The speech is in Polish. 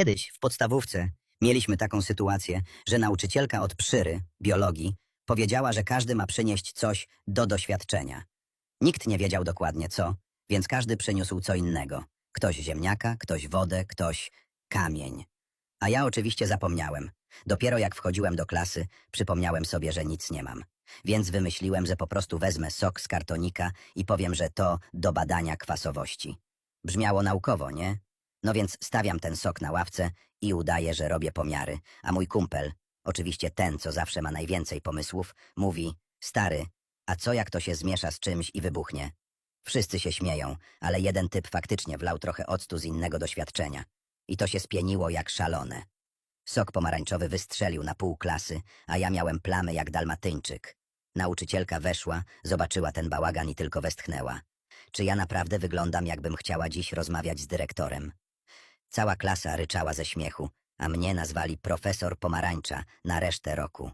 Kiedyś w podstawówce mieliśmy taką sytuację, że nauczycielka od przyry, biologii, powiedziała, że każdy ma przynieść coś do doświadczenia. Nikt nie wiedział dokładnie co, więc każdy przyniósł co innego. Ktoś ziemniaka, ktoś wodę, ktoś kamień. A ja oczywiście zapomniałem. Dopiero jak wchodziłem do klasy, przypomniałem sobie, że nic nie mam. Więc wymyśliłem, że po prostu wezmę sok z kartonika i powiem, że to do badania kwasowości. Brzmiało naukowo, nie? No więc stawiam ten sok na ławce i udaję, że robię pomiary, a mój kumpel, oczywiście ten, co zawsze ma najwięcej pomysłów, mówi, stary, a co jak to się zmiesza z czymś i wybuchnie? Wszyscy się śmieją, ale jeden typ faktycznie wlał trochę octu z innego doświadczenia. I to się spieniło jak szalone. Sok pomarańczowy wystrzelił na pół klasy, a ja miałem plamy jak dalmatyńczyk. Nauczycielka weszła, zobaczyła ten bałagan i tylko westchnęła. Czy ja naprawdę wyglądam, jakbym chciała dziś rozmawiać z dyrektorem? Cała klasa ryczała ze śmiechu, a mnie nazwali profesor pomarańcza na resztę roku.